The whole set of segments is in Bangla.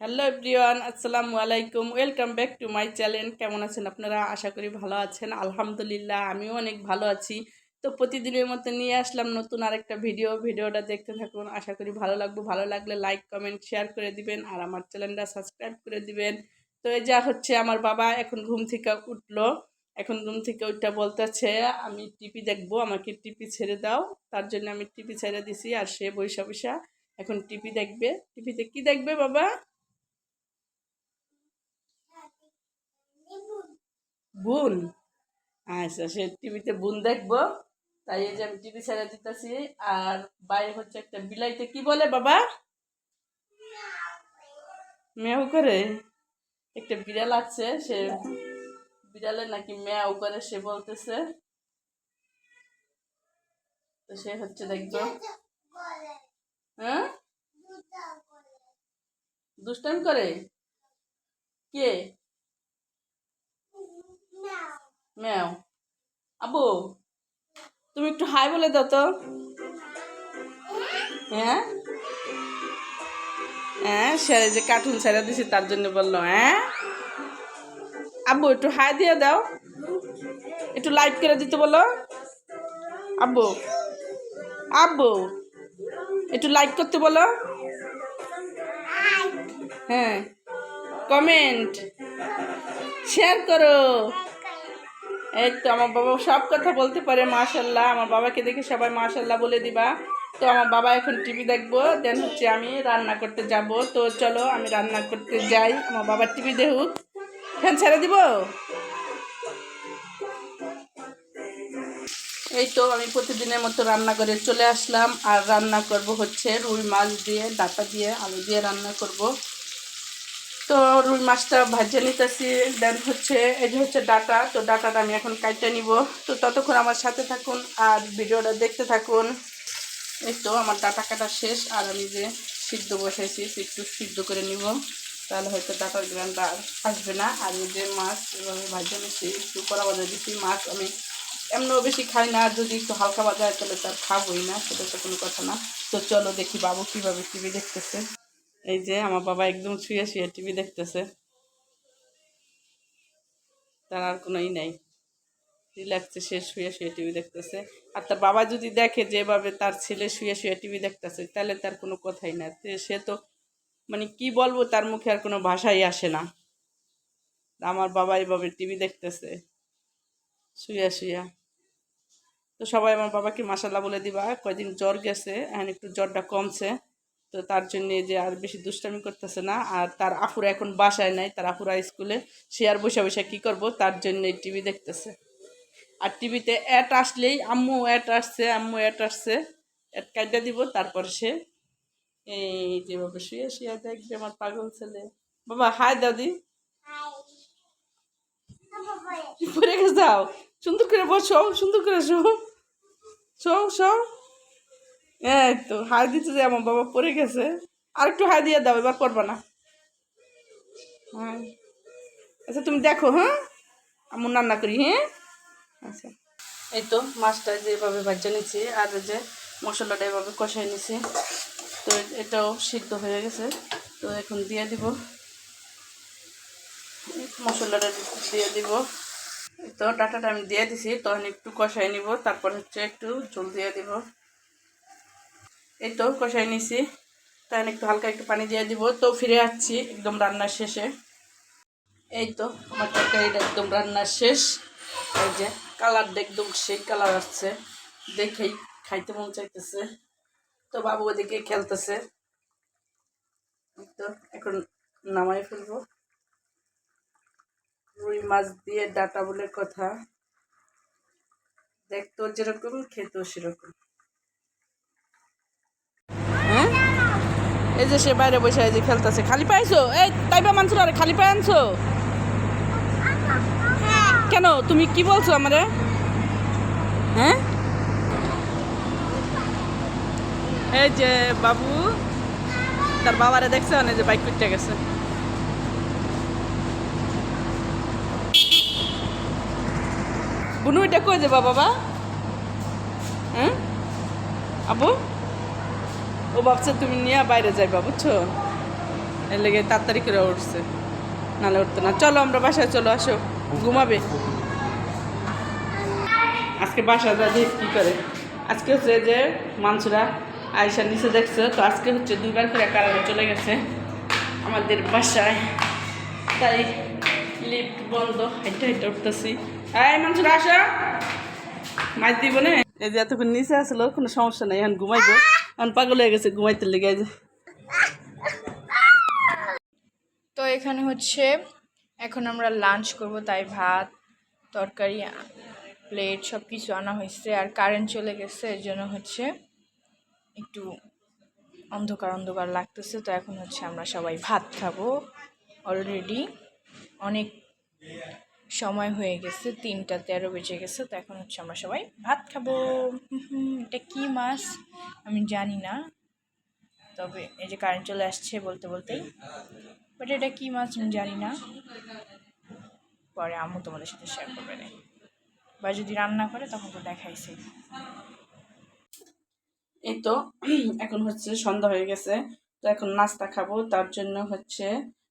হ্যালো এভরিওয়ান আসসালামু আলাইকুম welcome back to my channel কেমন আছেন আপনারা? আশা করি ভালো আছেন। আলহামদুলিল্লাহ, আমিও অনেক ভালো আছি। তো প্রতিদিনের মতো নিয়ে আসলাম নতুন আরেকটা ভিডিও ভিডিওটা দেখতে থাকুন। আশা করি ভালো লাগবে। ভালো লাগলে লাইক কমেন্ট শেয়ার করে দিবেন। আর আমার চ্যানেলটা সাবস্ক্রাইব করে দিবেন। তো এই যা হচ্ছে, আমার বাবা এখন ঘুম থেকে উঠল। এখন ঘুম থেকে উঠটা বলতেছে, আমি টিপি দেখব। আমাকে টিপি ছেড়ে দাও। তার জন্য আমি টিপি ছেড়ে দিছি। আর সে বৈশা বৈশা এখন টিপি দেখবে। টিপিতে কি দেখবে বাবা? বুন। আচ্ছা সে টিভিতে বুন দেখব। তাই এই যে আমি টিভি ছেড়ে দিতেছি। আর বাইরে হচ্ছে একটা বিলাইতে কি বলে বাবা? মেয়াও করে? একটা বিড়াল আছে, সে বিড়ালে নাকি মেয়াও করে, সে বলতেছে। তো সে হচ্ছে দেখব। হ্যাঁ? দুষ্টান করে? কে? ম্যাও। আবু, তুমি একটু হাই বলে দাও তো। হ্যাঁ? হ্যাঁ স্যারে যে কার্টুন ছেড়ে দিছি, তার জন্য বলল হ্যাঁ? আব্বু একটু হাই দিয়ে দাও। একটু লাইক করে দিতে বলো। আব্বু আব্বু একটু লাইক করতে বলো। হ্যাঁ কমেন্ট শেয়ার করো। এই তো আমার বাবা সব কথা বলতে পারে মাশাল্লাহ আমার বাবাকে দেখে সবাই মাশাল্লাহ বলে দিবা। তো আমার বাবা এখন টিভি দেখব, দেন হচ্ছে আমি রান্না করতে যাব। তো চলো, আমি রান্না করতে যাই। আমার বাবা টিভি দেখুক। ফ্যান ছেড়ে দিব? এই তো আমি প্রতিদিনের মতো রান্না করে চলে আসলাম। আর রান্না করব হচ্ছে রুই মাছ দিয়ে, ডাটা দিয়ে, আলু দিয়ে রান্না করব। তো রুই মাছটা ভাজে নিতেছি। দেন হচ্ছে, এই যে হচ্ছে ডাটা, তো ডাটাটা আমি এখন কাটতে নিব। তো ততক্ষণ আমার সাথে থাকুন আর ভিডিওটা দেখতে থাকুন। এই তো আমার ডাটা কাটা শেষ, আর আমি যে সিদ্ধ বসাইছি একটু সিদ্ধ করে নিব। তাহলে হয়তো ডাটার গ্রানটা আর আসবে না। আর এই যে মাছ এভাবে ভাজে নিচ্ছি একটু কড়া বাজা দিচ্ছি মাছ আমি এমনও বেশি খাই না, যদি একটু হালকা বাজার তাহলে তার খাবোই না, সেটা তো কোনো কথা না। তো চলো দেখি বাবু কীভাবে টিভি দেখতেছে। এই যে আমার বাবা একদম শুয়ে শুয়ে টিভি দেখতেছে। তার আর কোনো ই নাই। রিল্যাক্সে সে শুয়ে শুয়ে টিভি দেখতেছে। আর তার বাবা যদি দেখে যেভাবে তার ছেলে শুয়ে শুয়ে টিভি দেখতেছে, তাহলে তার কোনো কথাই না সে তো মানে কি বলব, তার মুখে আর কোনো ভাষাই আসে না। আমার বাবা এভাবে টিভি দেখতেছে, শুয়া শুয়া। তো সবাই আমার বাবাকে মাসাল্লাহ বলে দিবা, কয়দিন জ্বর গেছে, এখন একটু জ্বরটা কমছে। তো তার জন্য যে আর বেশি দুষ্টামি করতেছে না। আর তার আপুরা এখন বাসায় নাই তার আপুরা স্কুলে সে আর বসে বসে কী করব? তার জন্য টিভি দেখতেছে। আর টিভিতে অ্যাড আসলেই আম্মু অ্যাড আসছে আম্মু অ্যাড আসছে। অ্যাড কাইটা দিব তারপর সে এই যেভাবে শুয়ে শুয়ে দেখবে আমার পাগল ছেলে। বাবা হাই দাদি পরে গেছে? যাও। সুন্দর করে বসো সুন্দর করে শো শো শো এই তো, হাই দিতে যে আমার বাবা পড়ে গেছে। আর একটু হাই দিয়ে দাও, এবার করবা না। হ্যাঁ আচ্ছা তুমি দেখো হ্যাঁ? আমার রান্না করি হ্যাঁ? আচ্ছা। এই তো, মাছটা যেভাবে ভাজা নিচ্ছি আর যে মশলাটা এভাবে কষাই নিছি। তো এটাও সিদ্ধ হয়ে গেছে। তো এখন দিয়ে দিব। মশলাটা দিয়ে দিব। তো, ডাটাটা আমি দিয়ে দিছি। তখন একটু কষাই নিব, তারপর হচ্ছে একটু ঝোল দিয়ে দিব। এই তো কষাই নিছি। তখন একটু হালকা একটু পানি দিয়ে দিব। তো ফিরে আসছি একদম রান্নার শেষে। এই তো আমার তরকারিটা একদম রান্নার শেষ। এই যে, কালারটা একদম সেই কালার আসছে। দেখেই খাইতে মন চাইতেছে। তো বাবু ওদিকে খেলতেছে। তো এখন নামাই ফেলব। রুই মাছ দিয়ে ডাটা বলে কথা। দেখতো যেরকম, খেতেও সেরকম। এই যে সে বাইরে বসে এই যে খেলতেছে। খালি পাইছো এই, তাইবা মানছো আরে খালি পাই আনছো? কেন? তুমি কি বলছো আমারে? হ্যাঁ? এই যে বাবু, তার বাবারে দেখছে? অনেক যে বাইক করতে গেছে। বুনু, এটা কই যাবা বাবা? হ্যাঁ? আবু? ও ভাবছে তুমি নিয়ে বাইরে যাইবা, বুঝছ? এর লেগে তাড়াতাড়ি করে উঠছে। নাহলে উঠতো না। চলো, আমরা বাসায় চলো, আসো। ঘুমাবে। আজকে বাসা যা দেখি কী করে? আজকে হচ্ছে যে মানসুরা আয়সা নিচে দেখছে, তো আজকে হচ্ছে দুইবার করে কারণে চলে গেছে আমাদের বাসায়। তাই লিফট বন্ধ। হেঁটে হেঁটে উঠতেছি। এই মানসুরা, আসা। মাছ দিব না। এই যে এতক্ষণ নিচে আসলো, কোনো সমস্যা নেই, এখন ঘুমাইবো। এখন পাগল হয়ে গেছে, ঘুমাইতে লেগে তো এখানে হচ্ছে, এখন আমরা লাঞ্চ করব, তাই ভাত, তরকারি প্লেট সব কিছু আনা হয়েছে, আর কারেন্ট চলে গেছে, এর জন্য হচ্ছে একটু অন্ধকার অন্ধকার লাগতেছে, তো এখন হচ্ছে আমরা সবাই ভাত খাব অলরেডি অনেক সময় হয়ে গেছে, তিনটা তেরো বেজে গেছে, তো এখন হচ্ছে আমরা সবাই ভাত খাব। এটা কি মাছ? আমি জানি না। তবে এই যে কারেন্ট চলে আসছে বলতে বলতেই। বাট এটা কি মাছ আমি জানি না। পরে আম্মু তোমাদের সাথে শেয়ার করবে বা যদি রান্না করে তখন তো দেখাইছে। এই তো, এখন হচ্ছে সন্ধ্যা হয়ে গেছে। তো এখন নাস্তা খাব, তার জন্য হচ্ছে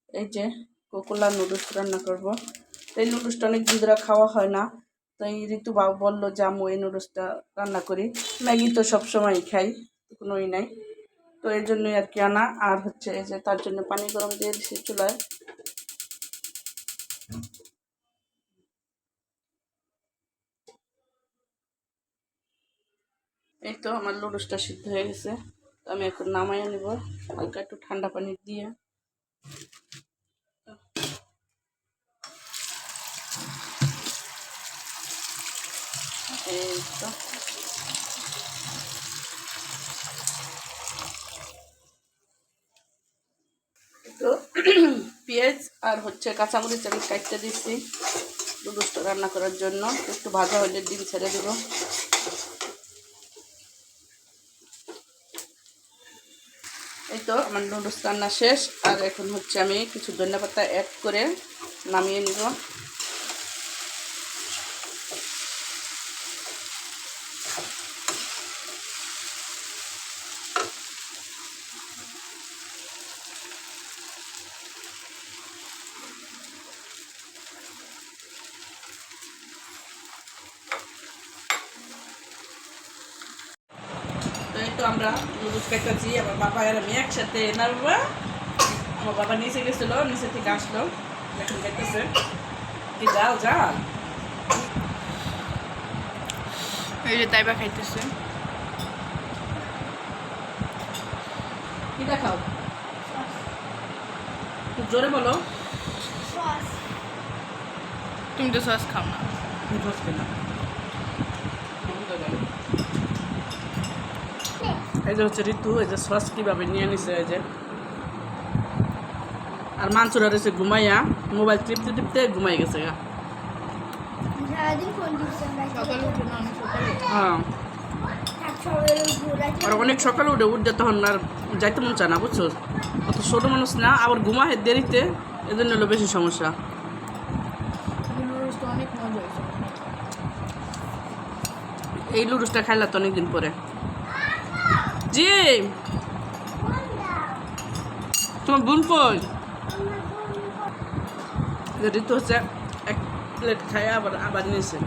এই যে কোকোলা নুডলস রান্না করব। তো এই নুডলসটা অনেক দিন ধরে খাওয়া হয় না। তো এই ঋতু বাবু বলল যে আমি এই নুডলসটা রান্না করি। ম্যাগি তো সবসময় খাই কোনো ই নাই। তো এই জন্যই আর কি আনা। আর হচ্ছে এই যে তার জন্য পানি গরম দিয়ে দিচ্ছি চুলায়। এই তো আমার লুডুসটা সিদ্ধ হয়ে গেছে। তো আমি এখন নামাইয়া নিব, হালকা একটু ঠান্ডা পানি দিয়ে। এই তো পেঁয়াজ আর হচ্ছে কাঁচামরিচ আমি কাটতে দিচ্ছি। লুডুসটা রান্না করার জন্য। একটু ভাজা হলে ডিম ছেড়ে দেবো। এই তো আমার নুডলস রান্না শেষ। আর এখন হচ্ছে আমি কিছু ধনিয়া পাতা অ্যাড করে নামিয়ে নিব। তো আমরা নুডলস খাইতেছি আমার বাবা আর আমি একসাথে না বাবা আমার বাবা নিচে গেছিল নিচে থেকে আসলো এখন খাইতেছে। কি যাও যাও এই যে তাইবা খাইতেছে। কি দেখাও? একটু জোরে বলো। তুমি তো সস খাও না। নুডলস কেনা এই যে হচ্ছে ঋতু এই যে সস কীভাবে নিয়ে নিছে এই যে। আর মাংসটা রয়েছে ঘুমাইয়া মোবাইল টিপতে টিপতে ঘুমাই গেছে গা। উঠে হ্যাঁ। আর অনেক সকালে উঠে উঠতে তখন আর যাইতে মন চায় না বুঝছ? অত ছোটো মানুষ না আবার ঘুমায় দেরিতে এজন্য হলো বেশি সমস্যা। অনেক এই লুডুসটা খাইলা তো অনেকদিন পরে। তোমার বোন কই? ঋতু হচ্ছে এক প্লেট খায়, আবার আবার নিয়েছে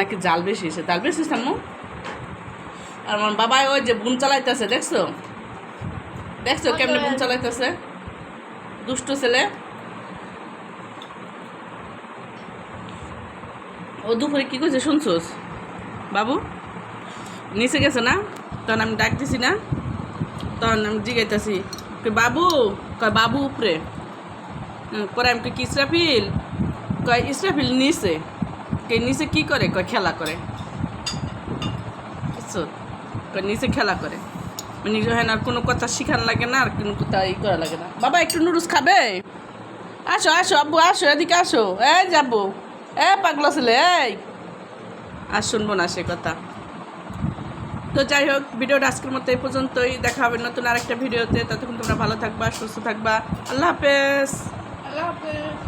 নাকি জাল বেশি হয়েছে। জাল বেশি সামু আর আমার বাবা ওই যে বুন চালাইতেছে, দেখছ? দেখছ কেমনে বুন চালাইতেছে? দুষ্ট ছেলে। ও দুপুরে কী করছে শুনছোস? বাবু, নিচে গেছে না? তখন আমি ডাকতেছি না। তখন আমি জিগাইতেছি বাবু কয় বাবু উপরে। পরে আমি কি ইসরাফিল? কয় ইসরাফিল নিচে। কে নিচে কি করে? কয় খেলা করে। কয় নিচে খেলা করে। মানে যখন আর কোনো কথা শিখান লাগে না, আর কোনো কথা ই করা লাগে না। বাবা, একটু নুডলস খাবে? আসো আসো, আব্বু, আসো, এদিকে আসো। এই যাব এ, পাগলা ছেলে এই। আর শুনব না সে কথা। তো যাই হোক, ভিডিওটা আজকের মতো এই পর্যন্তই। দেখা হবে নতুন আরেকটা ভিডিওতে। ততক্ষণ তোমরা ভালো থাকবা, সুস্থ থাকবা। আল্লাহ হাফেজ। আল্লাহ হাফেজ।